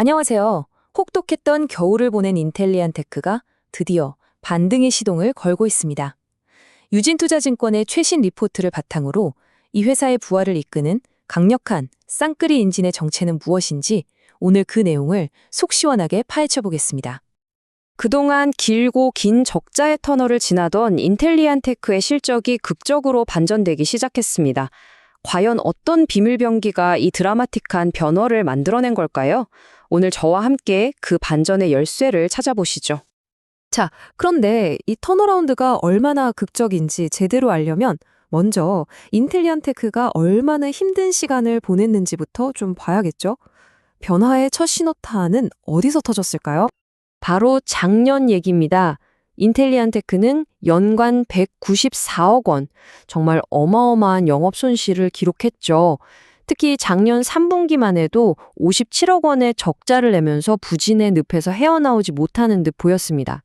안녕하세요. 혹독했던 겨울을 보낸 인텔리안테크가 드디어 반등의 시동을 걸고 있습니다. 유진투자증권의 최신 리포트를 바탕으로 이 회사의 부활을 이끄는 강력한 쌍끌이 인진의 정체는 무엇인지 오늘 그 내용을 속 시원하게 파헤쳐 보겠습니다. 그동안 길고 긴 적자의 터널을 지나던 인텔리안테크의 실적이 극적으로 반전되기 시작했습니다. 과연 어떤 비밀병기가 이 드라마틱한 변화를 만들어낸 걸까요? 오늘 저와 함께 그 반전의 열쇠를 찾아보시죠. 그런데 이 턴어라운드가 얼마나 극적인지 제대로 알려면 먼저 인텔리안 테크가 얼마나 힘든 시간을 보냈는지부터 좀 봐야겠죠? 변화의 첫 신호탄은 어디서 터졌을까요? 바로 작년 얘기입니다. 인텔리안테크는 연간 194억 원, 정말 어마어마한 영업 손실을 기록했죠. 특히 작년 3분기만 해도 57억 원의 적자를 내면서 부진의 늪에서 헤어나오지 못하는 듯 보였습니다.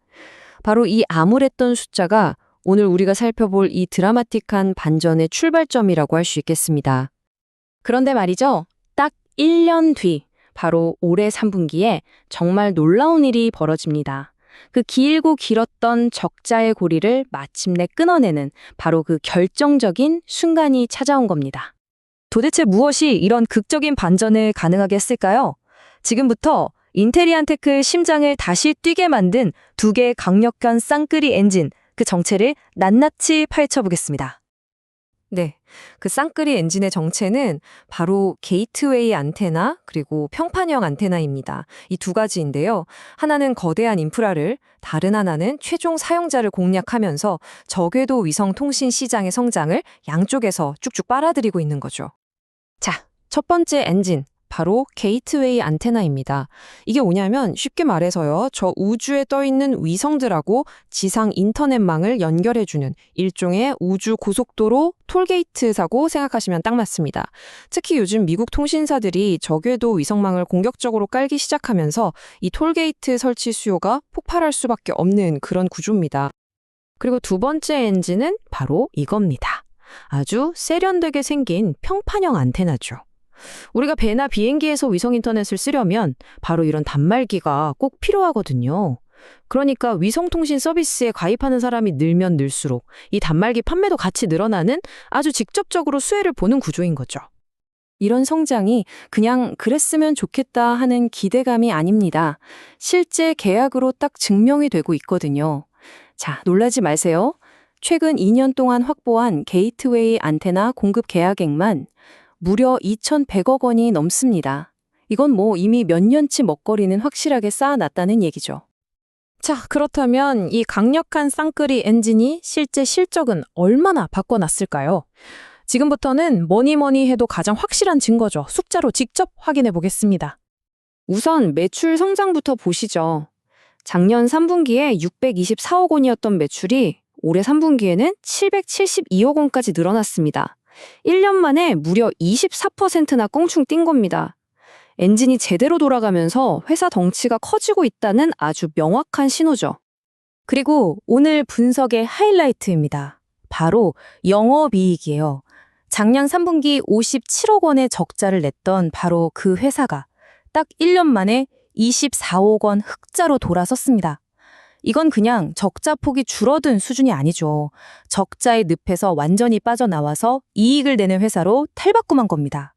바로 이 암울했던 숫자가 오늘 우리가 살펴볼 이 드라마틱한 반전의 출발점이라고 할 수 있겠습니다. 그런데 말이죠. 딱 1년 뒤, 바로 올해 3분기에 정말 놀라운 일이 벌어집니다. 그 길고 길었던 적자의 고리를 마침내 끊어내는 바로 그 결정적인 순간이 찾아온 겁니다. 도대체 무엇이 이런 극적인 반전을 가능하게 했을까요? 지금부터 인테리안 테크의 심장을 다시 뛰게 만든 두 개의 강력한 쌍끌이 엔진, 그 정체를 낱낱이 파헤쳐보겠습니다. 네. 그 쌍끌이 엔진의 정체는 바로 게이트웨이 안테나 그리고 평판형 안테나입니다. 이 두 가지인데요. 하나는 거대한 인프라를, 다른 하나는 최종 사용자를 공략하면서 저궤도 위성 통신 시장의 성장을 양쪽에서 쭉쭉 빨아들이고 있는 거죠. 자, 첫 번째 엔진. 바로 게이트웨이 안테나입니다. 이게 뭐냐면 쉽게 말해서요. 저 우주에 떠 있는 위성들하고 지상 인터넷망을 연결해 주는 일종의 우주 고속도로 톨게이트사고 생각하시면 딱 맞습니다. 특히 요즘 미국 통신사들이 저궤도 위성망을 공격적으로 깔기 시작하면서 이 톨게이트 설치 수요가 폭발할 수밖에 없는 그런 구조입니다. 그리고 두 번째 엔진은 바로 이겁니다. 아주 세련되게 생긴 평판형 안테나죠. 우리가 배나 비행기에서 위성 인터넷을 쓰려면 바로 이런 단말기가 꼭 필요하거든요. 그러니까 위성통신 서비스에 가입하는 사람이 늘면 늘수록 이 단말기 판매도 같이 늘어나는 아주 직접적으로 수혜를 보는 구조인 거죠. 이런 성장이 그냥 그랬으면 좋겠다 하는 기대감이 아닙니다. 실제 계약으로 딱 증명이 되고 있거든요. 자, 놀라지 마세요. 최근 2년 동안 확보한 게이트웨이 안테나 공급 계약액만 무려 2,100억 원이 넘습니다. 이건 뭐 이미 몇 년치 먹거리는 확실하게 쌓아놨다는 얘기죠. 자, 그렇다면 이 강력한 쌍끌이 엔진이 실제 실적은 얼마나 바꿔놨을까요? 지금부터는 뭐니 뭐니 해도 가장 확실한 증거죠. 숫자로 직접 확인해 보겠습니다. 우선 매출 성장부터 보시죠. 작년 3분기에 624억 원이었던 매출이 올해 3분기에는 772억 원까지 늘어났습니다. 1년 만에 무려 24%나 껑충 뛴 겁니다. 엔진이 제대로 돌아가면서 회사 덩치가 커지고 있다는 아주 명확한 신호죠. 그리고 오늘 분석의 하이라이트입니다. 바로 영업이익이에요. 작년 3분기 57억 원의 적자를 냈던 바로 그 회사가 딱 1년 만에 24억 원 흑자로 돌아섰습니다. 이건 그냥 적자 폭이 줄어든 수준이 아니죠. 적자의 늪에서 완전히 빠져나와서 이익을 내는 회사로 탈바꿈한 겁니다.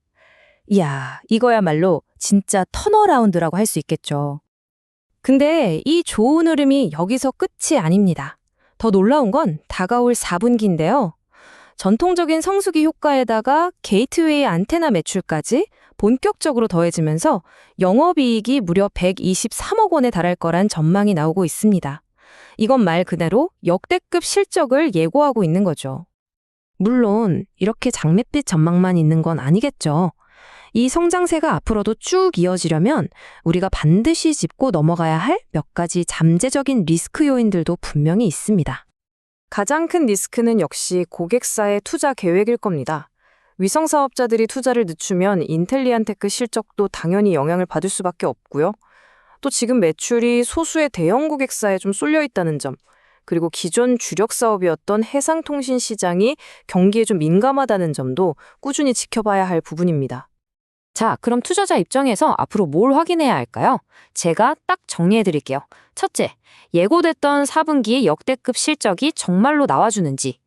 이야, 이거야말로 진짜 턴어라운드라고 할 수 있겠죠. 근데 이 좋은 흐름이 여기서 끝이 아닙니다. 더 놀라운 건 다가올 4분기인데요. 전통적인 성수기 효과에다가 게이트웨이 안테나 매출까지 본격적으로 더해지면서 영업이익이 무려 123억 원에 달할 거란 전망이 나오고 있습니다. 이건 말 그대로 역대급 실적을 예고하고 있는 거죠. 물론 이렇게 장밋빛 전망만 있는 건 아니겠죠. 이 성장세가 앞으로도 쭉 이어지려면 우리가 반드시 짚고 넘어가야 할 몇 가지 잠재적인 리스크 요인들도 분명히 있습니다. 가장 큰 리스크는 역시 고객사의 투자 계획일 겁니다. 위성 사업자들이 투자를 늦추면 인텔리안테크 실적도 당연히 영향을 받을 수밖에 없고요. 또 지금 매출이 소수의 대형 고객사에 좀 쏠려 있다는 점, 그리고 기존 주력 사업이었던 해상통신 시장이 경기에 좀 민감하다는 점도 꾸준히 지켜봐야 할 부분입니다. 자, 그럼 투자자 입장에서 앞으로 뭘 확인해야 할까요? 제가 딱 정리해 드릴게요. 첫째, 예고됐던 4분기의 역대급 실적이 정말로 나와주는지.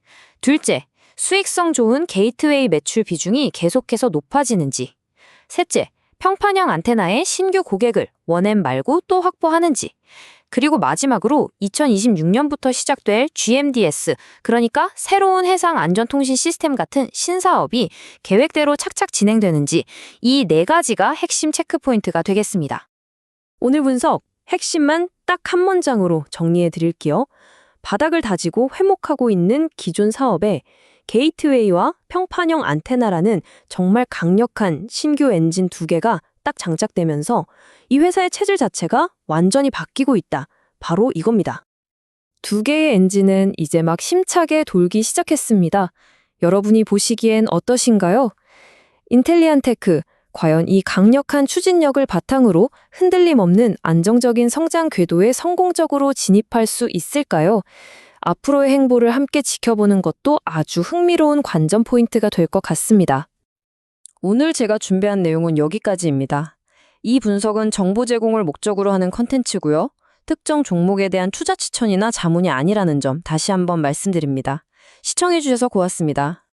둘째, 수익성 좋은 게이트웨이 매출 비중이 계속해서 높아지는지. 셋째, 평판형 안테나의 신규 고객을 원엠 말고 또 확보하는지. 그리고 마지막으로 2026년부터 시작될 GMDS, 그러니까 새로운 해상 안전통신 시스템 같은 신사업이 계획대로 착착 진행되는지 이 네 가지가 핵심 체크포인트가 되겠습니다. 오늘 분석 핵심만 딱 한 문장으로 정리해 드릴게요. 바닥을 다지고 회복하고 있는 기존 사업에 게이트웨이와 평판형 안테나라는 정말 강력한 신규 엔진 두 개가 딱 장착되면서 이 회사의 체질 자체가 완전히 바뀌고 있다. 바로 이겁니다. 두 개의 엔진은 이제 막 심차게 돌기 시작했습니다. 여러분이 보시기엔 어떠신가요? 인텔리안테크, 과연 이 강력한 추진력을 바탕으로 흔들림 없는 안정적인 성장 궤도에 성공적으로 진입할 수 있을까요? 앞으로의 행보를 함께 지켜보는 것도 아주 흥미로운 관전 포인트가 될 것 같습니다. 오늘 제가 준비한 내용은 여기까지입니다. 이 분석은 정보 제공을 목적으로 하는 컨텐츠고요. 특정 종목에 대한 투자 추천이나 자문이 아니라는 점 다시 한번 말씀드립니다. 시청해주셔서 고맙습니다.